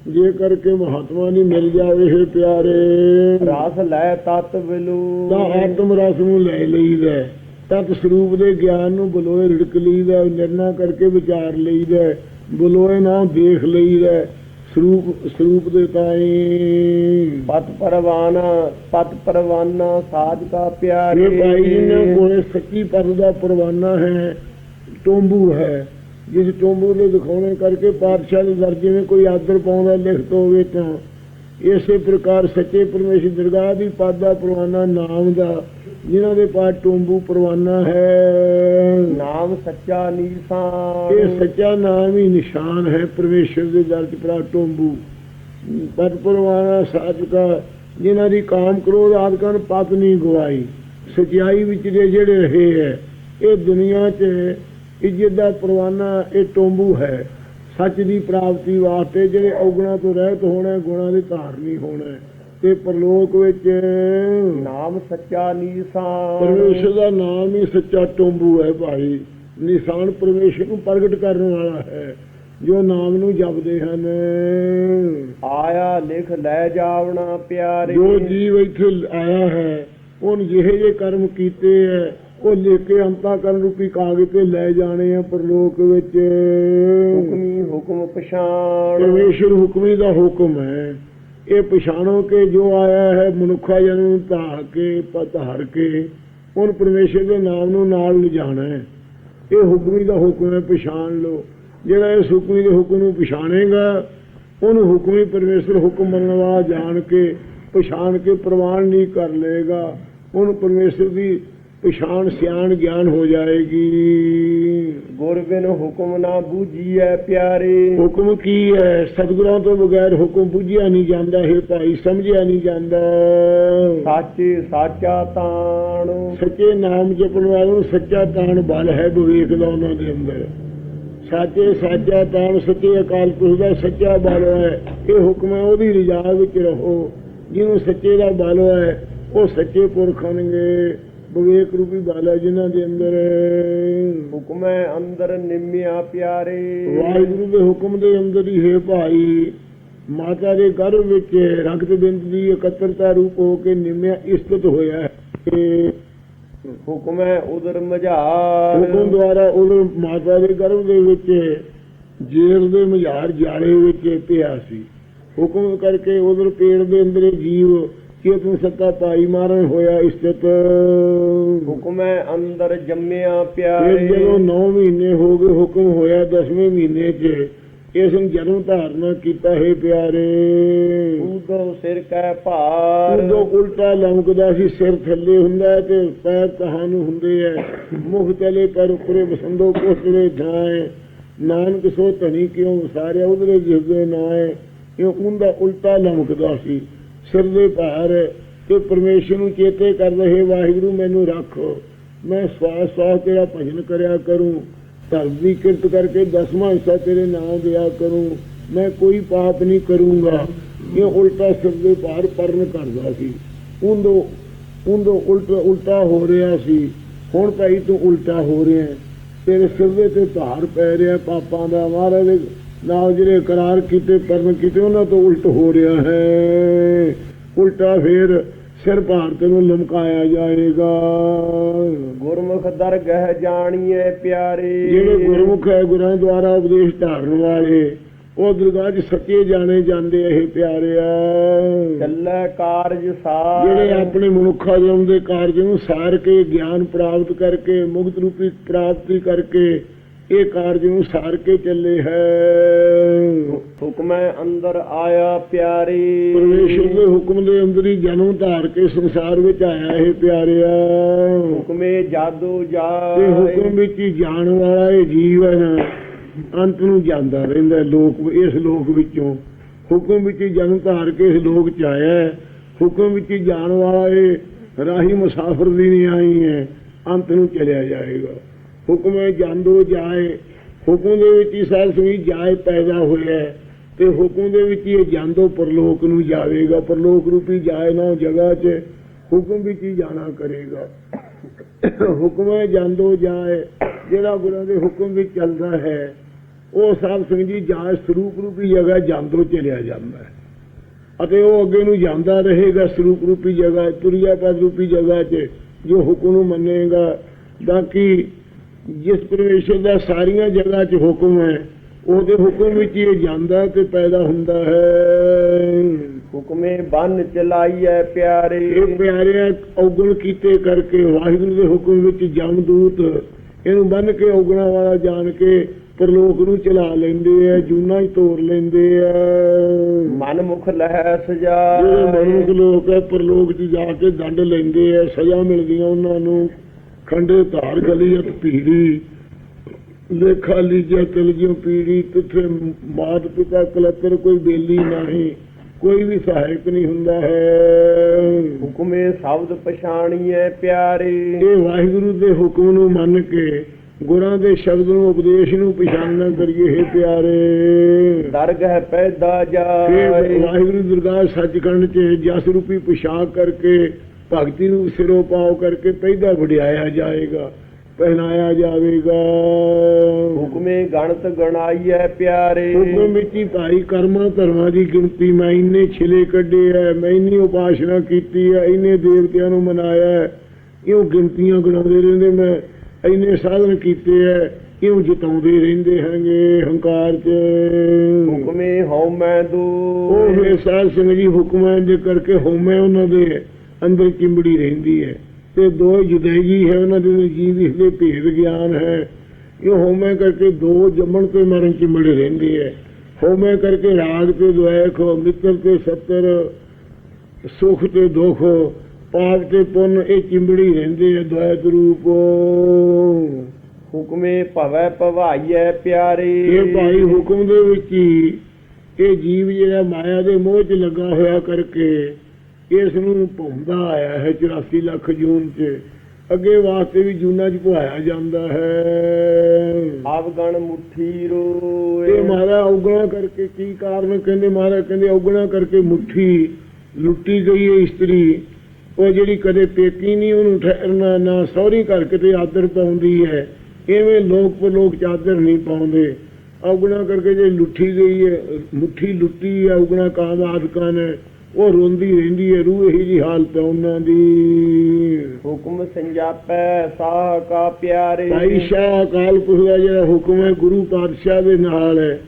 ਜੇ ਕਰਕੇ ਮਹਾਤਮਾ ਨਹੀਂ ਮਿਲ ਜਾਵੇ ਹੈ ਪਿਆਰੇ। ਰਸ ਲੈ ਤਤ ਵਿਲੂ। ਤਾਂ ਆਤਮ ਰਸ ਨੂੰ ਲੈ ਲਈਦਾ। ਤਤ ਸਰੂਪ ਦੇ ਗਿਆਨ ਨੂੰ ਬਲੋਏ ਰਿੜਕ ਲਈਦਾ ਨਿਰਣਾ ਕਰਕੇ ਵਿਚਾਰ ਲਈਦਾ ਬਲੋਏ ਨਾ ਦੇਖ ਲਈਦਾ ਸਰੂਪ ਸਰੂਪ ਦੇ ਤਾਈ। ਪਤ ਪਰਵਾਨਾ ਪਤ ਪਰਵਾਨਾ ਸਾਜ ਕਾ ਪਿਆਰੇ। ਇਹ ਭਾਈ ਜਿਨ੍ਹਾਂ ਕੋਲੇ ਸੱਚੀ ਪਦ ਦਾ ਪਰਵਾਨਾ ਹੈ ਟੋਂਬੂ ਹੈ ਜਿਸ ਟੋਂਬੂ ਦੇ ਦਿਖਾਉਣੇ ਕਰਕੇ ਪਾਤਸ਼ਾਹ ਦੇ ਦਰਜੇ ਵਿੱਚ ਕੋਈ ਆਦਰ ਪਾਉਂਦਾ ਲਿਖਤ ਹੋਵੇ ਤਾਂ। ਇਸੇ ਪ੍ਰਕਾਰ ਸੱਚੇ ਪਰਮੇਸ਼ਰ ਦਰਗਾਹ ਦੀ ਪਦ ਪਰਵਾਨਾ ਨਾਮ ਦਾ ਜਿਨ੍ਹਾਂ ਦੇ ਪਾਸ ਟੋਂਬੂ ਪਰਵਾਨਾ ਹੈ। ਨਾਮ ਸੱਚਾ ਨੀਸਾ ਇਹ ਸੱਚਾ ਨਾਮ ਹੀ ਨਿਸ਼ਾਨ ਹੈ ਪਰਮੇਸ਼ਰ ਦੇ ਦਰ ਚ ਪ੍ਰਾ ਟੋਂਬੂ। ਪਦ ਪਰਵਾਨਾ ਸਾਚਕਾ ਜਿਨ੍ਹਾਂ ਦੀ ਕਾਮ ਕ੍ਰੋਧ ਆਦਿਕਾਂ ਨੂੰ ਪਤ ਨਹੀਂ ਗਵਾਈ ਸਚਾਈ ਵਿੱਚ ਦੇ ਜਿਹੜੇ ਰਹੇ ਹੈ ਇਹ ਦੁਨੀਆ 'ਚ ਇੱਜ਼ਤ ਦਾ ਪਰਵਾਨਾ ਇਹ ਟੋਂਬੂ ਹੈ। ਸੱਚ ਦੀ ਪ੍ਰਾਪਤੀ ਵਾਸਤੇ ਜਿਹੜੇ ਔਗਣਾ ਤੋਂ ਰਹਿਤ ਹੋਣਾ ਗੁਣਾ ਦੇ ਧਾਰਨੀ ਹੋਣਾ। ਤੇ ਪਰਲੋਕ ਵਿੱਚ ਨਾਮ ਸੱਚਾ ਨੀਸਾ ਪਰਮੇਸ਼ਰ ਦਾ ਨਾਮ ਹੀ ਸੱਚਾ ਟੋਂਬੂ ਹੈ ਭਾਈ। ਨਿਸ਼ਾਨ ਪਰਮੇਸ਼ਰ ਨੂੰ ਪ੍ਰਗਟ ਕਰਨ ਵਾਲਾ ਹੈ ਜੋ ਨਾਮ ਨੂੰ ਜਪਦੇ ਹਨ। ਆਇਆ ਲਿਖ ਲੈ ਜਾਵਣਾ ਪਿਆਰੇ। ਜੋ ਜੀਵ ਇੱਥੇ ਆਇਆ ਹੈ ਉਹਨ ਜਿਹੇ ਜੇ ਕਰਮ ਕੀਤੇ ਹੈ ਉਹ ਲਿਖ ਕੇ ਅੰਤਾ ਕਰਨ ਰੂਪੀ ਕਾਗਜ਼ ਤੇ ਲੈ ਜਾਣੇ ਆ ਪਰਲੋਕ ਵਿੱਚ। ਹੁਕਮੀ ਹੁਕਮ ਪਛਾਣ। ਪਰਮੇਸ਼ਰ ਹੁਕਮੀ ਦਾ ਹੁਕਮ ਹੈ? ਇਹ ਪਛਾਣੋ ਕਿ ਜੋ ਆਇਆ ਹੈ ਮਨੁੱਖਾ ਜਨ ਨੂੰ ਧਾਰ ਕੇ ਪਧਾਰ ਕੇ ਉਹਨ ਪਰਮੇਸ਼ਰ ਦੇ ਨਾਮ ਨੂੰ ਨਾਲ ਲਿਜਾਣਾ ਹੈ। ਇਹ ਹੁਕਮੀ ਦਾ ਹੁਕਮ ਹੈ ਪਛਾਣ ਲਓ। ਜਿਹੜਾ ਇਸ ਹੁਕਮੀ ਦੇ ਹੁਕਮ ਨੂੰ ਪਛਾਣੇਗਾ ਉਹਨੂੰ ਹੁਕਮੀ ਪਰਮੇਸ਼ਰ ਹੁਕਮ ਮੰਨਣ ਵਾਲਾ ਜਾਣ ਕੇ ਪਛਾਣ ਕੇ ਪ੍ਰਵਾਨ ਨਹੀਂ ਕਰ ਲਏਗਾ। ਉਹਨੂੰ ਪਰਮੇਸ਼ਰ ਦੀ ਪਛਾਣ ਸਿਆਣ ਗਿਆਨ ਹੋ ਜਾਏਗੀ। ਗੁਰ ਬਿਨ ਹੁਕਮ ਨਾ ਬੂਝੀਐ ਪਿਆਰੇ। ਹੁਕਮ ਕੀ ਹੈ ਸਤਿਗੁਰਾਂ ਤੋਂ ਬਗੈਰ ਹੁਕਮ ਬੁੱਝਿਆ ਨਹੀਂ ਜਾਂਦਾ ਹੈ ਭਾਈ ਸਮਝਿਆ ਨਹੀਂ ਜਾਂਦਾ। ਸਾਚੇ ਸਾਚਾ ਤਾਣ। ਸੱਚੇ ਨਾਮ ਜਪਣ ਵਾਲੇ ਨੂੰ ਸੱਚਾ ਤਾਣ ਬਲ ਹੈ ਵਿਵੇਕ ਦਾ ਉਹਨਾਂ ਦੇ ਅੰਦਰ। ਸਾਚੇ ਸਾਚਾ ਤਾਣ ਸੱਚੇ ਅਕਾਲ ਪੁਰਖ ਦਾ ਸੱਚਾ ਬਲ ਹੈ। ਇਹ ਹੁਕਮ ਹੈ ਉਹਦੀ ਰਜਾ ਵਿੱਚ ਰਹੋ। ਜਿਹਨੂੰ ਸੱਚੇ ਦਾ ਬਲ ਹੈ ਉਹ ਸੱਚੇ ਪੁਰਖ ਹੋਣਗੇ। ਵਿਵੇਕ ਰੂਪੀ ਬਲ ਹੈ ਜਿਨ੍ਹਾਂ ਦੇ ਅੰਦਰ। ਹੁਕਮੈ ਅੰਦਰ ਨਿਮਿਆ ਪਿਆਰੇ। ਵਾਹਿਗੁਰੂ ਦੇ ਹੁਕਮ ਦੇ ਅੰਦਰ ਹੀ ਹੈ ਭਾਈ ਮਾਤਾ ਦੇ ਗਰਭ ਵਿੱਚ ਰਕਤ ਬਿੰਦ ਦੀ ਇਕੱਤਰਤਾ ਰੂਪ ਹੋ ਕੇ ਨਿਮਿਆ ਇਸਤਤ ਹੋਇਆ ਹੈ। ਹੁਕਮੈ ਉਦਰ ਮਝਾਰ। ਹੁਕਮ ਦੁਆਰਾ ਉਹ ਮਾਤਾ ਦੇ ਗਰਭ ਦੇ ਵਿੱਚ ਜੇਲ ਦੇ ਮਝਾਰ ਜਾਲੇ ਵਿੱਚ ਪਿਆ ਸੀ। ਹੁਕਮ ਕਰਕੇ ਉਧਰ ਪੇੜ ਦੇ ਅੰਦਰ ਜੀਵ ਚੇਤਨ ਸੱਤਾ ਪਾਈ ਮਾਰਨ ਹੋਇਆ ਇਸਤਤ। ਹੁਕਮੈ ਅੰਦਰ ਜੰਮਿਆ ਪਿਆਰੇ। ਜਦੋਂ 9 ਮਹੀਨੇ ਹੋ ਗਏ ਹੁਕਮ ਹੋਇਆ 10ਵੇਂ ਮਹੀਨੇ 'ਚ ਇਸ ਨੂੰ ਜਨਮ ਧਾਰਨਾ ਕੀਤਾ ਹੈ ਪਿਆਰੇ। ਉਦੋਂ ਸਿਰ ਕੈ ਭਾਰ। ਉਦੋਂ ਉਲਟਾ ਲੰਕਦਾ ਸੀ ਸਿਰ ਥੱਲੇ ਹੁੰਦਾ ਹੈ ਤੇ ਪੈਰ ਤਹਾਨੂੰ ਹੁੰਦੇ ਐ ਮੁਖ ਚਲੇ ਪਰ ਉਪਰੇ ਬਸੰਦੋ ਕੋਸੜੇ ਧਾਏ। ਨਾਨਕ ਸੋ ਧਨੀ ਕਿਉਂ ਵਸਾਰਿਆ ਉਧਰੇ ਜਿਸਦੇ ਨਾਏ। ਇਹ ਉਹਦਾ ਉਲਟਾ ਲੰਕਦਾ ਸੀ। ਸਿਰ ਦੇ ਭਾਰ ਤੇ ਪਰਮੇਸ਼ਰ ਨੂੰ ਚੇਤੇ ਕਰ ਰਹੇ ਵਾਹਿਗੁਰੂ, ਮੈਨੂੰ ਰੱਖ। ਮੈਂ ਸਵਾਸ ਸਵਾਸ ਤੇਰਾ ਭਜਨ ਕਰਿਆ ਕਰੂੰ। ਧਰਮ ਦੀ ਕਿਰਤ ਕਰਕੇ ਦਸਵਾਂ ਹਿੱਸਾ ਤੇਰੇ ਨਾਮ ਦਿਆ ਕਰੂੰ। ਮੈਂ ਕੋਈ ਪਾਪ ਨਹੀਂ ਕਰੂੰਗਾ। ਇਹ ਉਲਟਾ ਸਿਰ ਦੇ ਭਾਰ ਪਰਨ ਕਰਦਾ ਸੀ। ਉਹਦੋਂ ਉਹਦੋਂ ਉਲਟਾ ਉਲਟਾ ਹੋ ਰਿਹਾ ਸੀ। ਹੁਣ ਭਾਈ ਤੂੰ ਉਲਟਾ ਹੋ ਰਿਹਾ ਤੇਰੇ ਸਿਰ ਦੇ ਤੇ ਭਾਰ ਪੈ ਰਿਹਾ ਪਾਪਾਂ ਦਾ। ਮਹਾਰਾਜ ਨਾਲ ਜਿਹੜੇ ਕਰਾਰ ਕੀਤੇ ਪਰਨ ਕੀਤੇ ਉਹਨਾਂ ਤੋਂ ਉਲਟ ਹੋ ਰਿਹਾ ਹੈ। ਉਲਟਾ ਫੇਰ ਸਿਰ ਭਾਰ ਤੈਨੂੰ ਲਮਕਾਇਆ ਜਾਏਗਾ। ਗੁਰਮੁਖ ਦਰਗਹਿ ਜਾਣੀਏ ਪਿਆਰੇ। ਜਿਹੜੇ ਗੁਰਮੁਖ ਹੈ ਗੁਰਾਂ ਦੁਆਰਾ ਉਪਦੇਸ਼ ਧਾਰਨ ਵਾਲੇ ਉਹ ਦਰਗਾਹ 'ਚ ਸੱਚੇ ਜਾਣੇ ਜਾਂਦੇ ਇਹ ਪਿਆਰਿਆ ਚੱਲੈ ਕਾਰਜ ਸਾਰ। ਜਿਹੜੇ ਆਪਣੇ ਮਨੁੱਖਾ ਜਨਮ ਦੇ ਕਾਰਜ ਨੂੰ ਸਾਰ ਕੇ ਗਿਆਨ ਪ੍ਰਾਪਤ ਕਰਕੇ ਮੁਕਤ ਰੂਪੀ ਪ੍ਰਾਪਤੀ ਕਰਕੇ ਇਹ ਕਾਰਜ ਨੂੰ ਸਾਰ ਕੇ ਚੱਲੇ ਹੈ। ਹੁਕਮੈ ਅੰਦਰ ਆਇਆ ਪਿਆਰੇ। ਪਰਮੇਸ਼ਰ ਦੇ ਹੁਕਮ ਦੇ ਅੰਦਰ ਹੀ ਜਨਮ ਧਾਰ ਕੇ ਸੰਸਾਰ ਵਿੱਚ ਆਇਆ ਇਹ ਪਿਆਰਿਆ। ਹੁਕਮੇ ਜਾਦੂ ਜਾਏ। ਹੁਕਮ ਵਿੱਚ ਹੀ ਜਾਣ ਵਾਲਾ ਇਹ ਜੀਵ ਹੈ ਨਾ ਅੰਤ ਨੂੰ ਜਾਂਦਾ ਰਹਿੰਦਾ ਲੋਕ ਇਸ ਲੋਕ ਵਿੱਚੋਂ। ਹੁਕਮ ਵਿੱਚ ਹੀ ਜਨਮ ਧਾਰ ਕੇ ਇਸ ਲੋਕ ਚ ਆਇਆ ਹੁਕਮ ਵਿੱਚ ਹੀ ਜਾਣ ਵਾਲਾ ਇਹ ਰਾਹੀ ਮੁਸਾਫਰ ਦੀ ਨਹੀਂ ਆਈ ਹੈ ਅੰਤ ਨੂੰ ਚਲਿਆ ਜਾਏਗਾ। ਹੁਕਮ ਜਾਂਦੋ ਜਾਏ। ਹੁਕਮ ਦੇ ਵਿੱਚ ਹੀ ਸਾਲ ਸੁਣੀ ਜਾਏ ਪੈਦਾ ਹੋਇਆ ਤੇ ਹੁਕਮ ਦੇ ਵਿੱਚ ਹੀ ਜਾਂਦੋ ਪਰਲੋਕ ਨੂੰ ਜਾਵੇਗਾ। ਪਰਲੋਕ ਰੂਪੀ ਜਾਏ ਨਾ ਜਗ੍ਹਾ 'ਚ, ਹੁਕਮ ਵਿੱਚ ਹੀ ਜਾਣਾ ਕਰੇਗਾ। ਹੁਕਮ ਜਾਂਦੋ ਜਾਏ। ਜਿਹੜਾ ਗੁਰਾਂ ਦੇ ਹੁਕਮ ਵਿੱਚ ਚੱਲਦਾ ਹੈ, ਉਹ ਸਾਧ ਸਿੰਘ ਜੀ ਜਾਏ ਸਰੂਪ ਰੂਪੀ ਜਗ੍ਹਾ ਜਾਂਦੋ ਚਲਿਆ ਜਾਂਦਾ ਹੈ। ਅਤੇ ਉਹ ਅੱਗੇ ਨੂੰ ਜਾਂਦਾ ਰਹੇਗਾ ਸਰੂਪ ਰੂਪੀ ਜਗ੍ਹਾ, ਤੁਰਿਆ ਪਦ ਰੂਪੀ ਜਗ੍ਹਾ 'ਚ, ਜੋ ਹੁਕਮ ਨੂੰ ਮੰਨੇਗਾ। ਬਾਕੀ ਜਿਸ ਪਰਮੇਸ਼ਰ ਦਾ ਸਾਰੀਆਂ ਜਗ੍ਹਾ 'ਚ ਹੁਕਮ ਹੈ ਉਹਦੇ ਹੁਕਮ ਵਿੱਚ ਇਹ ਜਾਂਦਾ ਤੇ ਪੈਦਾ ਹੁੰਦਾ ਹੈ। ਹੁਕਮੇ ਬੰਨ ਚਲਾਈਐ ਪਿਆਰੇ। ਇਹ ਪਿਆਰਿਆ ਔਗਣ ਕੀਤੇ ਕਰਕੇ ਵਾਹਿਗੁਰੂ ਦੇ ਹੁਕਮ ਵਿੱਚ ਜਮਦੂਤ ਇਹਨੂੰ ਬੰਨ ਕੇ ਔਗਣਾ ਵਾਲਾ ਜਾਣ ਕੇ ਪਰਲੋਕ ਨੂੰ ਚਲਾ ਲੈਂਦੇ ਆ ਜੂਨਾ ਹੀ ਤੋੜ ਲੈਂਦੇ ਆ। ਮਨ ਮੁਖ ਲਹਿ ਜਿਹੜੇ ਸਜਾਏ ਮਨੁੱਖ ਲੋਕ ਹੈ ਪਰਲੋਕ 'ਚ ਜਾ ਕੇ ਦੰਡ ਲੈਂਦੇ ਆ ਸਜ਼ਾ ਮਿਲਦੀਆਂ ਉਹਨਾਂ ਨੂੰ। ਖੰਡੇ ਧਾਰ ਗਲੀਅਤ ਪੀੜੀ ਲੇਖਾ ਲੀਜੇ ਕਲਜੀਓ ਪੀੜੀ ਤਿੱਥੇ ਮਾਤ ਪਿਤਾ ਕਲਤਰ ਕੋਈ ਬੇਲੀ ਨਹੀਂ ਕੋਈ ਵੀ ਸਹਾਇਕ ਨਹੀਂ ਹੁੰਦਾ ਹੈ। ਹੁਕਮੇ ਸ਼ਬਦ ਪਛਾਣੀਐ ਪਿਆਰੇ। ਇਹ ਵਾਹਿਗੁਰੂ ਦੇ ਹੁਕਮ ਨੂੰ ਮੰਨ ਕੇ ਗੁਰਾਂ ਦੇ ਸ਼ਬਦ ਨੂੰ ਉਪਦੇਸ਼ ਨੂੰ ਪਛਾਣਨਾ ਕਰੀਏ ਹੈ ਪਿਆਰੇ। ਦਰਗਹਿ ਪੈਦਾ ਫਿਰ ਜਾਏ। ਵਾਹਿਗੁਰੂ ਦੁਰਗਾ ਸੱਚਖੰਡ ਚ ਜਸ ਰੂਪੀ ਪੁਸ਼ਾਕ ਕਰਕੇ ਭਗਤੀ ਨੂੰ ਸਿਰੋਂ ਪਾਉ ਕਰਕੇ ਪੈਦਾ ਵਡਿਆਇਆ ਜਾਏਗਾ ਪਹਿਨਾਇਆ ਜਾਵੇਗਾ। ਹੁਕਮੇ ਗਣਤ ਗਣਾਈਐ ਪਿਆਰੇ। ਹੁਕਮ ਵਿੱਚ ਹੀ ਭਾਈ ਕਰਮਾਂ ਧਰਮਾਂ ਦੀ ਗਿਣਤੀ ਮੈਂ ਇੰਨੇ ਛਿਲੇ ਕੱਢੇ ਐ ਮੈਂ ਇੰਨੀ ਉਪਾਸਨਾ ਕੀਤੀ ਐ ਇੰਨੇ ਦੇਵਤਿਆਂ ਨੂੰ ਮਨਾਇਆ ਇਉਂ ਗਿਣਤੀਆਂ ਗਣਾਉਂਦੇ ਰਹਿੰਦੇ ਮੈਂ? ਇੰਨੇ ਸਾਧਨ ਕੀਤੇ ਐ ਇਉਂ ਜਿਤਾਉਂਦੇ ਰਹਿੰਦੇ ਹੈਗੇ ਹੰਕਾਰ ਚ? ਹੁਕਮੇ ਹਉਮੈ ਉਹ ਦੂਰ। ਫਿਰ ਸਾਧ ਸਿੰਘ ਜੀ ਹੁਕਮਾਂ ਦੇ ਕਰਕੇ ਹਉਮੈ ਉਹਨਾਂ ਦੇ। ਅੰਦਰ ਚਿੰਬੜੀ ਰਹਿੰਦੀ ਹੈ। ਤੇ ਦੋ ਜੁਦਾਈ ਹੈ ਉਹਨਾਂ ਦੇ ਜੀਵ ਇਸ ਭੇਦ ਗਿਆਨ ਹੈ। ਇਹ ਹਉਮੈ ਕਰਕੇ ਦੋ ਜੰਮਣ ਤੇ ਮਰਨ ਚਿੰਬੜੇ ਰਹਿੰਦੇ ਹੈ। ਹਉਮੈ ਕਰਕੇ ਰਾਗ ਤੇ ਦੁਆਖ ਮਿੱਤਰ ਤੇ ਸੱਤਰ ਸੁਖ ਤੇ ਦੁਖ ਪਾਪ ਤੇ ਪੁੰਨ ਇਹ ਚਿੰਬੜੀ ਰਹਿੰਦੇ ਆ ਦ્વੈਤ ਰੂਪ। ਹੁਕਮੇ ਭਵੈ ਭਵਾਈਐ ਪਿਆਰੇ। ਇਹ ਭਾਈ ਹੁਕਮ ਦੇ ਵਿੱਚ ਹੀ ਇਹ ਜੀਵ ਜਿਹੜਾ ਮਾਇਆ ਦੇ ਮੋਹ 'ਚ ਲੱਗਾ ਹੋਇਆ ਕਰਕੇ ਇਸ ਨੂੰ ਭੁੰਦਾ ਆਇਆ ਹੈ 84 ਲੱਖ ਜੂਨ 'ਚ। ਅੱਗੇ ਵਾਸਤੇ ਵੀ ਜੂਨਾਂ 'ਚ ਪੁਆਇਆ ਜਾਂਦਾ ਹੈ। ਆਵਗਣ ਮੁਠੀ ਰੋਏ। ਇਹ ਮਹਾਰਾ ਉਗਣਾ ਕਰਕੇ ਕੀ ਕਾਰਨ ਕਹਿੰਦੇ ਮਹਾਰਾ ਕਹਿੰਦੇ ਉਗਣਾ ਕਰਕੇ ਮੁੱਠੀ ਲੁੱਟੀ ਗਈ ਹੈ ਇਸਤਰੀ। ਉਹ ਜਿਹੜੀ ਕਦੇ ਪੇਕੀ ਨਹੀਂ ਉਹਨੂੰ ਠਹਿਰਨਾ ਨਾ ਸਹੁਰੀ ਘਰ ਕਿਤੇ ਆਦਰ ਪਾਉਂਦੀ ਹੈ। ਐਵੇਂ ਲੋਕ ਪਰਲੋਕ ਚ ਆਦਰ ਨਹੀਂ ਪਾਉਂਦੇ। ਉਗਣਾ ਕਰਕੇ ਜੇ ਲੁੱਟੀ ਗਈ ਹੈ ਮੁੱਠੀ ਲੁੱਟੀ ਹੈ ਉਗਣਾ ਕਾਮ ਆਦਿਕਾਂ ਨੇ ਉਹ ਰੋਂਦੀ ਰਹਿੰਦੀ ਹੈ ਰੂਹ ਇਹੀ ਜੀ ਹਾਲਤ ਹੈ ਉਹਨਾਂ ਦੀ। ਹੁਕਮ ਸੰਜਾਪੈ ਸਾਹ ਕਾ ਪਿਆਰੇ। ਭਾਈ ਸ਼ਾਹ ਅਕਾਲ ਪੁਰਖ ਦਾ ਜਿਹੜਾ ਹੁਕਮ ਹੈ ਗੁਰੂ ਪਾਤਸ਼ਾਹ ਦੇ ਨਾਲ ਹੈ।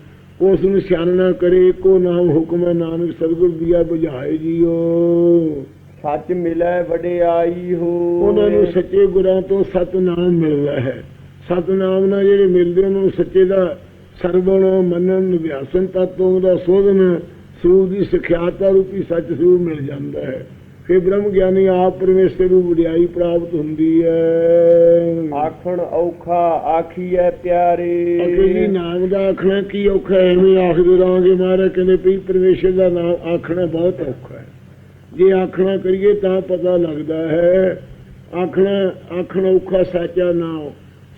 ਉਸ ਨੂੰ ਸਿਆਣਨਾ ਕਰੇ ਇੱਕੋ ਨਾਮ ਹੁਕਮ ਹੈ ਨਾਨਕ ਸਤਿਗੁਰ ਦੀਆ ਬੁਝਾਏ ਜੀਓ। ਸੱਚ ਮਿਲੈ ਵਡਿਆਈ ਹੋ। ਉਹਨਾਂ ਨੂੰ ਸੱਚੇ ਗੁਰਾਂ ਤੋਂ ਸਤਨਾਮ ਮਿਲਦਾ ਹੈ। ਸਤਨਾਮ ਨਾਲ ਜਿਹੜੇ ਮਿਲਦੇ ਉਹਨਾਂ ਨੂੰ ਸੱਚੇ ਦਾ ਸਰਵਣ ਮੰਨਣ ਅਭਿਆਸਨ ਤਤਵ ਦਾ ਸੋਧਨ ਸਰੂਪ ਦੀ ਸਿਖਿਆਤਾ ਰੂਪੀ ਸੱਚ ਸਰੂਪ ਮਿਲ ਜਾਂਦਾ ਹੈ। ਫਿਰ ਬ੍ਰਹਮ ਗਿਆਨੀ ਆਪ ਪਰਮੇਸ਼ਰ ਨੂੰ ਵਡਿਆਈ ਪ੍ਰਾਪਤ ਹੁੰਦੀ ਹੈ। ਆਖਣ ਔਖਾ ਆਖੀਐ ਪਿਆਰੇ। ਨਾਮ ਦਾ ਆਖਣਾ ਕੀ ਔਖਾ ਹੈ? ਐਵੇਂ ਆਖਦੇ ਰਹਾਂਗੇ ਮਹਾਰਾਜ ਕਹਿੰਦੇ ਵੀ ਪਰਮੇਸ਼ਰ ਦਾ ਨਾਮ ਆਖਣਾ ਬਹੁਤ ਔਖਾ ਹੈ। ਜੇ ਆਖਣਾ ਕਰੀਏ ਤਾਂ ਪਤਾ ਲੱਗਦਾ ਹੈ। ਆਖਣਾ ਆਖਣ ਔਖਾ ਸੱਚਾ ਨਾਮ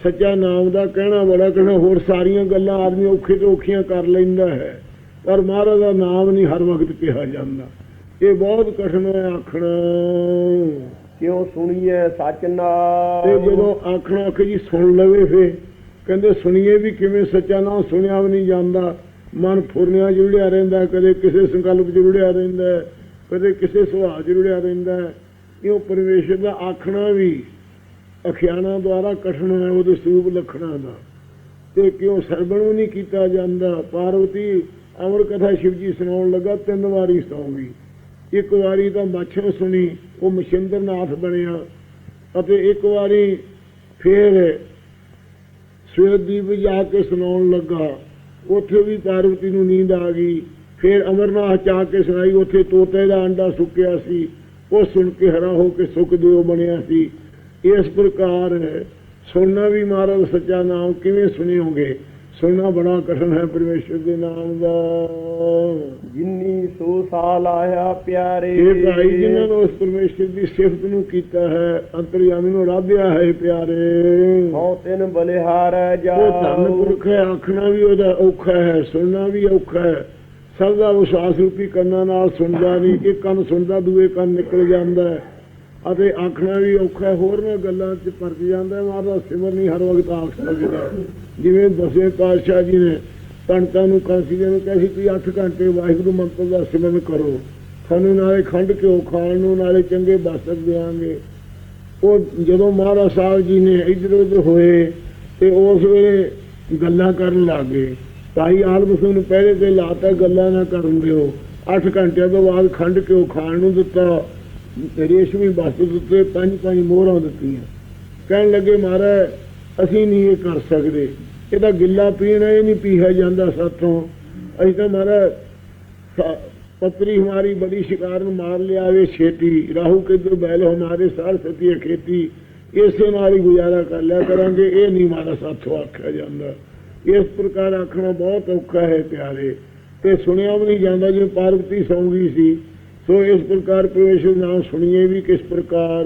ਸੱਚਾ ਨਾਮ ਦਾ ਕਹਿਣਾ ਬੜਾ ਕਹਿਣਾ ਹੋਰ ਸਾਰੀਆਂ ਗੱਲਾਂ ਆਦਮੀ ਔਖੇ ਤੋਂ ਔਖੀਆਂ ਕਰ ਲੈਂਦਾ ਹੈ। ਪਰ ਮਹਾਰਾਜ ਦਾ ਨਾਮ ਨਹੀਂ ਹਰ ਵਕਤ ਕਿਹਾ ਜਾਂਦਾ। ਇਹ ਬਹੁਤ ਕਠਿਨ ਹੈ ਆਖਣਾ। ਕਿਉ ਸੁਣੀਐ ਸੱਚ ਨਾਮ ਤੇ ਜਦੋਂ ਆਖਣਾ ਕਿ ਜੀ ਸੁਣ ਲਵੇ ਫੇ ਕਹਿੰਦੇ ਸੁਣੀਏ ਵੀ ਕਿਵੇਂ ਸੱਚਾ ਨਾ ਸੁਣਿਆ ਵੀ ਨਹੀਂ ਜਾਂਦਾ। ਮਨ ਫੁਰਨਿਆ ਜੁੜਿਆ ਰਹਿੰਦਾ ਕਦੇ ਕਿਸੇ ਸੰਕਲਪ ਜੁੜਿਆ ਰਹਿੰਦਾ ਕਦੇ ਕਿਸੇ ਸੁਭਾਅ ਜੁੜਿਆ ਰਹਿੰਦਾ ਇਹ ਪਰਮੇਸ਼ਰ ਦਾ ਆਖਣਾ ਵੀ ਅਖਿਆਣਾ ਦੁਆਰਾ ਕਠਨ ਹੈ ਉਹਦੇ ਸਰੂਪ ਲਖਣਾ ਦਾ। ਤੇ ਕਿਉਂ ਸਰਵਣ ਨਹੀਂ ਕੀਤਾ ਜਾਂਦਾ। ਪਾਰਵਤੀ ਅਮਰ ਕਥਾ ਸ਼ਿਵ ਜੀ ਸੁਣਾਉਣ ਲੱਗਾ, ਤਿੰਨ ਵਾਰੀ ਸੌਂਗੀ। ਇੱਕ ਵਾਰੀ ਤਾਂ ਮੱਛਰ ਸੁਣੀ, ਉਹ ਮਸ਼ਿੰਦਰਨਾਥ ਬਣਿਆ। ਅਤੇ ਇੱਕ ਵਾਰੀ ਫੇਰ ਸਵੇਦੀਪ ਜਾ ਕੇ ਸੁਣਾਉਣ ਲੱਗਾ। ਉੱਥੇ ਵੀ ਪਾਰਵਤੀ ਨੂੰ ਨੀਂਦ ਆ ਗਈ। ਫਿਰ ਅਮਰਨਾਥ ਜਾ ਕੇ ਸੁਣਾਈ, ਉੱਥੇ ਤੋਤੇ ਦਾ ਅੰਡਾ ਸੁੱਕਿਆ ਸੀ। ਉਹ ਸੁਣ ਕੇ ਹਰਾ ਹੋ ਕੇ ਸੁਖਦੇਵ ਬਣਿਆ ਸੀ। ਇਸ ਪ੍ਰਕਾਰ ਸੁਣਨਾ ਵੀ ਮਹਾਰਾਜ ਸੱਚਾ ਨਾਮ ਕਿਵੇਂ ਸੁਣਿਓਗੇ? ਸੁਣਨਾ ਬੜਾ ਕਠਿਨ ਹੈ ਪਰਮੇਸ਼ਰ ਦੇ ਨਾਮ ਦਾ। ਜਿੰਨੀ ਸੋ ਸਾਲ ਆਇਆ ਪਿਆਰੇ ਇਹ ਭਾਈ ਜਿਨ੍ਹਾਂ ਨੇ ਉਸ ਪਰਮੇਸ਼ਰ ਦੀ ਸਿਫਤ ਨੂੰ ਕੀਤਾ ਹੈ ਅੰਤਰਯਾਮੀ ਨੂੰ ਰਾਧਿਆ ਹੈ ਪਿਆਰੇ। ਹਉ ਤਿਨ ਬਲਿਹਾਰੈ ਉਹ ਧੰਨ ਪੁਰਖ ਹੈ ਆਖਣਾ ਵੀ ਉਹਦਾ ਔਖਾ ਹੈ ਸੁਣਨਾ ਵੀ ਔਖਾ ਹੈ। ਸਭ ਦਾ ਵਿਸ਼ਵਾਸ ਰੂਪੀ ਕੰਨਾਂ ਨਾਲ ਸੁਣਦਾ ਨਹੀਂ ਇੱਕ ਕੰਨ ਸੁਣਦਾ ਦੂਏ ਕੰਨ ਨਿਕਲ ਜਾਂਦਾ ਹੈ। ਅਤੇ ਆਖਣਾ ਵੀ ਔਖਾ ਹੈ ਹੋਰ ਨਾ ਗੱਲਾਂ 'ਚ ਪਰਜ ਜਾਂਦਾ ਮਾਰਾ ਸਿਮਰ ਨਹੀਂ ਹਰ ਵਕਤ ਆਖ ਸਕਦਾ ਜਿਵੇਂ ਦਸਵੇਂ ਪਾਤਸ਼ਾਹ ਜੀ ਨੇ ਪੰਡਤਾਂ ਨੂੰ ਕਾਂਸੀ ਜੀ ਨੂੰ ਕਿਹਾ ਸੀ ਤੁਸੀਂ 8 ਘੰਟੇ ਵਾਹਿਗੁਰੂ ਮੰਤਰ ਦਾ ਸਿਮਰਨ ਕਰੋ। ਸਾਨੂੰ ਨਾਲੇ ਖੰਡ ਘਿਓ ਖਾਣ ਨੂੰ ਨਾਲੇ ਚੰਗੇ ਬਸਤਰ ਦੇਵਾਂਗੇ ਉਹ ਜਦੋਂ ਮਹਾਰਾਜ ਸਾਹਿਬ ਜੀ ਨੇ ਇੱਧਰ ਉੱਧਰ ਹੋਏ ਤੇ ਉਸ ਵੇਲੇ ਗੱਲਾਂ ਕਰਨ ਲੱਗੇ। ਭਾਈ ਆਲਮ ਸਿੰਘ ਨੂੰ ਪਹਿਰੇ ਤੇ ਲਾਤਾ ਗੱਲਾਂ ਨਾ ਕਰਨ ਦਿਓ। 8 ਘੰਟਿਆਂ ਤੋਂ ਬਾਅਦ ਖੰਡ ਘਿਓ ਖਾਣ ਨੂੰ ਦਿੱਤਾ। ਰੇਸ਼ਮੀ ਬਸਤਰ ਦਿੱਤੇ ਪੰਜ ਪੰਜ ਮੋਹਰਾਂ ਦਿੱਤੀਆਂ। ਕਹਿਣ ਲੱਗੇ, ਮਹਾਰਾਜ, ਅਸੀਂ ਨਹੀਂ ਇਹ ਕਰ ਸਕਦੇ। ਇਹਦਾ ਗਿੱਲਾ ਪੀਣਾ ਇਹ ਨਹੀਂ ਪੀਹਾ ਜਾਂਦਾ ਸਾਥੋਂ। ਅਸੀਂ ਤਾਂ ਮਹਾਰਾਜ ਪਤਰੀ ਹਮਾਰੀ ਬੜੀ ਸ਼ਿਕਾਰ ਨੂੰ ਮਾਰ ਲਿਆਵੇ ਛੇਤੀ। ਰਾਹੂ ਕੇ ਜੋ ਬੈਲ ਹਮਾਰੇ ਸਾਰ ਸਤੀ ਖੇਤੀ। ਇਸੇ ਨਾਲ ਹੀ ਗੁਜ਼ਾਰਾ ਕਰ ਲਿਆ ਕਰਾਂਗੇ। ਇਹ ਨਹੀਂ ਮਾਰਾ ਸਾਥੋਂ ਆਖਿਆ ਜਾਂਦਾ। ਇਸ ਪ੍ਰਕਾਰ ਆਖਣਾ ਬਹੁਤ ਔਖਾ ਹੈ ਪਿਆਰੇ। ਤੇ ਸੁਣਿਆ ਵੀ ਨਹੀਂ ਜਾਂਦਾ ਜਿਵੇਂ ਪਾਰਵਤੀ ਸੌਂਗੀ ਸੀ। ਸੋ ਇਸ ਪ੍ਰਕਾਰ ਪ੍ਰਵੇਸ਼ਰ ਨਾਮ ਸੁਣੀਏ ਵੀ ਕਿਸ ਪ੍ਰਕਾਰ।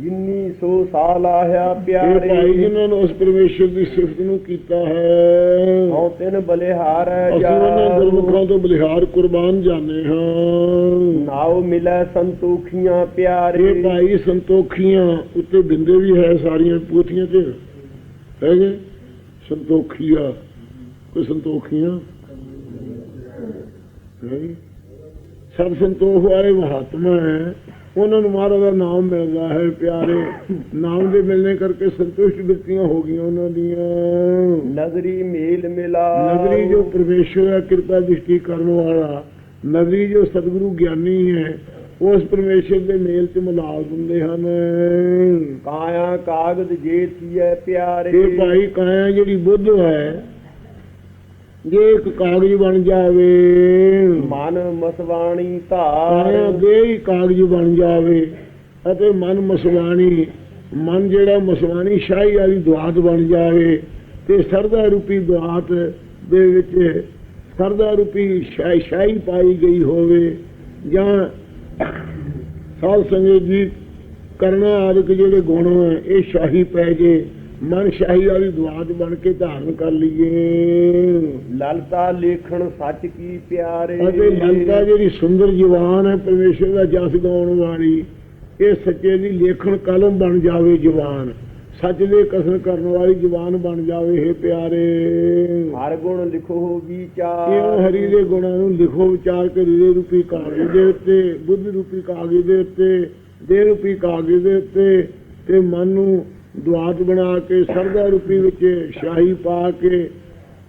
ਜਿੰਨੀ ਸੋ ਸਾਲ ਆਇਆ ਪਿਆਰੇ। ਭਾਈ ਜਿਨ੍ਹਾਂ ਨੇ ਉਸ ਪਰਮੇਸ਼ਰ ਦੀ ਸਿਫਤ ਨੂੰ ਕੀਤਾ ਹੈ। ਹਉ ਤਿਨ ਬਲਿਹਾਰੈ ਅਸੀਂ ਉਹਨਾਂ ਗੁਰਮੁਖਾਂ ਤੋਂ ਬਲਿਹਾਰ ਕੁਰਬਾਨ ਜਾਣੇ ਹਾਂ। ਨਾਉ ਮਿਲੈ ਸੰਤੋਖੀਆਂ ਪਿਆਰੇ। ਇਹ ਭਾਈ ਸੰਤੋਖੀਆਂ ਉੱਤੇ ਬਿੰਦੇ ਵੀ ਹੈ ਸਾਰੀਆਂ ਪੋਥੀਆਂ ਤੇ। ਹੈਗੇ ਸੰਤੋਖੀਆ। ਕੋਈ ਸੰਤੋਖੀਆਂ? ਹੈ ਸਭ ਸੰਤੋਖ ਵਾਲੇ ਮਹਾਤਮਾ ਹੈ। ਉਹਨਾਂ ਨੂੰ ਮਹਾਰਾਜ ਦਾ ਨਾਮ ਮਿਲਦਾ ਹੈ ਪਿਆਰੇ। ਨਾਮ ਦੇ ਮਿਲਣੇ ਕਰਕੇ ਸੰਤੁਸ਼ਟ ਬਿਰਤੀਆਂ ਹੋ ਗਈਆਂ ਉਹਨਾਂ ਦੀਆਂ। ਨਗਰੀ ਮੇਲ ਮਿਲਾ ਨਗਰੀ ਜੋ ਪਰਮੇਸ਼ਵਰ ਹੈ ਕਿਰਪਾ ਦ੍ਰਿਸ਼ਟੀ ਕਰਨ ਵਾਲਾ ਨਗਰੀ ਜੋ ਸਤਿਗੁਰੂ ਗਿਆਨੀ ਹੈ ਉਸ ਪਰਮੇਸ਼ਰ ਦੇ ਮੇਲ ਚ ਮਿਲਾ ਦਿੰਦੇ ਹਨ। ਕਾਇਆ ਕਾਗਦ ਜੇ ਥੀਐ ਪਿਆਰੇ। ਇਹ ਭਾਈ ਕਾਇਆ ਜਿਹੜੀ ਬੁੱਧ ਹੈ ਜੇ ਇੱਕ ਕਾਗਜ਼ ਬਣ ਜਾਵੇ। ਮਨ ਮਸਵਾਣੀ ਧਾਰ। ਦੇ ਹੀ ਕਾਗਜ਼ ਬਣ ਜਾਵੇ ਅਤੇ ਮਨ ਮਸਵਾਣੀ ਮਨ ਜਿਹੜਾ ਮਸਵਾਣੀ ਸ਼ਾਹੀ ਵਾਲੀ ਦੁਆਤ ਬਣ ਜਾਵੇ ਤੇ ਸਰਦਾ ਰੂਪੀ ਦੁਆਤ ਦੇ ਵਿੱਚ ਸਰਦਾ ਰੂਪੀ ਸ਼ਾਹੀ ਸ਼ਾਹੀ ਪਾਈ ਗਈ ਹੋਵੇ ਜਾਂ ਸਾਧ ਸੰਗਤ ਜੀ ਕਰਨਾ ਆਦਿਕ ਜਿਹੜੇ ਗੁਣ ਹੈ ਇਹ ਸ਼ਾਹੀ ਪੈ ਜੇ। ਮਨ ਸ਼ਾਹੀ ਵਾਲੀ ਦੁਆਤ ਬਣ ਕੇ ਧਾਰਨ ਕਰ ਲਈਏ। ਲਲਤਾ ਲੇਖਣ ਸੱਚ ਕੀ ਪਿਆਰੇ। ਅਤੇ ਲਲਤਾ ਜਿਹੜੀ ਸੁੰਦਰ ਜਵਾਨ ਹੈ ਪਰਮੇਸ਼ਰ ਦਾ ਜਸ ਗਾਉਣ ਵਾਲੀ ਇਹ ਸੱਚੇ ਦੀ ਲੇਖਣ ਕਲਮ ਬਣ ਜਾਵੇ ਜਵਾਨ। ਸੱਚ ਦੇ ਕਸਰ ਕਰਨ ਵਾਲੀ ਜਵਾਨ ਬਣ ਜਾਵੇ ਇਹ ਪਿਆਰੇ। ਹਰ ਗੁਣ ਲਿਖੋ ਇਹ ਵਿਚਾਰ ਹਰੀ ਦੇ ਗੁਣਾਂ ਨੂੰ ਲਿਖੋ ਵਿਚਾਰ ਕੇ ਰੀਦੇ ਰੂਪੀ ਕਾਗਜ਼ ਦੇ ਉੱਤੇ ਬੁੱਧ ਰੂਪੀ ਕਾਗਜ਼ ਦੇ ਉੱਤੇ ਦੇ ਰੂਪੀ ਕਾਗਜ਼ ਦੇ ਉੱਤੇ ਤੇ ਮਨ ਨੂੰ ਦੁਆਤ ਬਣਾ ਕੇ ਸਰਦਾ ਰੂਪੀ ਵਿੱਚ ਸ਼ਾਹੀ ਪਾ ਕੇ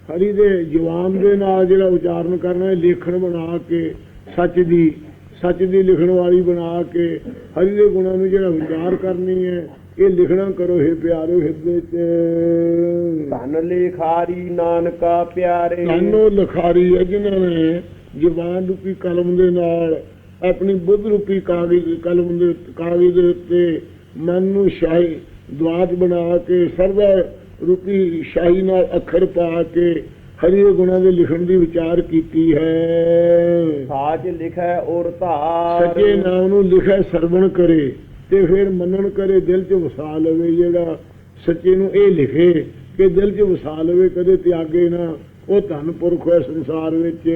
ਹਰੀ ਦੇ ਜਵਾਨ ਦੇ ਨਾਲ ਜਿਹੜਾ ਉਚਾਰਨ ਕਰਨਾ ਹੈ ਲੇਖਣ ਬਣਾ ਕੇ ਸੱਚ ਦੀ ਸੱਚ ਦੀ ਲਿਖਣ ਵਾਲੀ ਬਣਾ ਕੇ ਹਰੀ ਦੇ ਗੁਣਾਂ ਨੂੰ ਜਿਹੜਾ ਵਿਚਾਰ ਕਰਨੀ ਹੈ ਇਹ ਲਿਖਣਾ ਕਰੋ ਇਹ ਪਿਆਰੋ ਹਿਰਦੇ ਚ। ਧਨ ਲੇਖਾਰੀ ਨਾਨਕਾ ਪਿਆਰੇ। ਸਾਨੂੰ ਲਿਖਾਰੀ ਹੈ ਜਿਨ੍ਹਾਂ ਨੇ ਜ਼ਬਾਨ ਰੂਪੀ ਕਲਮ ਦੇ ਨਾਲ ਆਪਣੀ ਬੁੱਧ ਰੂਪੀ ਕਾਗਜ਼ ਕਲਮ ਦੇ ਕਾਗਜ਼ ਦੇ ਉੱਤੇ ਮਨ ਨੂੰ ਸ਼ਾਹੀ ਦਵਾਤ ਬਣਾ ਕੇ ਸਰਦਾ ਰੂਪੀ ਸ਼ਾਹੀ ਨਾਲ ਅੱਖਰ ਪਾ ਕੇ ਹਰੀ ਦੇ ਗੁਣਾਂ ਦੇ ਲਿਖਣ ਦੀ ਵਿਚਾਰ ਕੀਤੀ ਹੈ। ਸਾਚ ਲਿਖੈ ਔਰ ਧਾਰ। ਸੱਚੇ ਨਾਮ ਨੂੰ ਲਿਖੇ ਸਰਵਣ ਕਰੇ ਤੇ ਫਿਰ ਮੰਨਣ ਕਰੇ ਦਿਲ 'ਚ ਵਸਾ ਲਵੇ ਜਿਹੜਾ ਸੱਚੇ ਨੂੰ ਇਹ ਲਿਖੇ ਕਿ ਦਿਲ 'ਚ ਵਸਾ ਲਵੇ ਕਦੇ ਤਿਆਗੇ ਨਾ ਉਹ ਧੰਨ ਪੁਰਖ ਹੈ ਸੰਸਾਰ ਵਿੱਚ।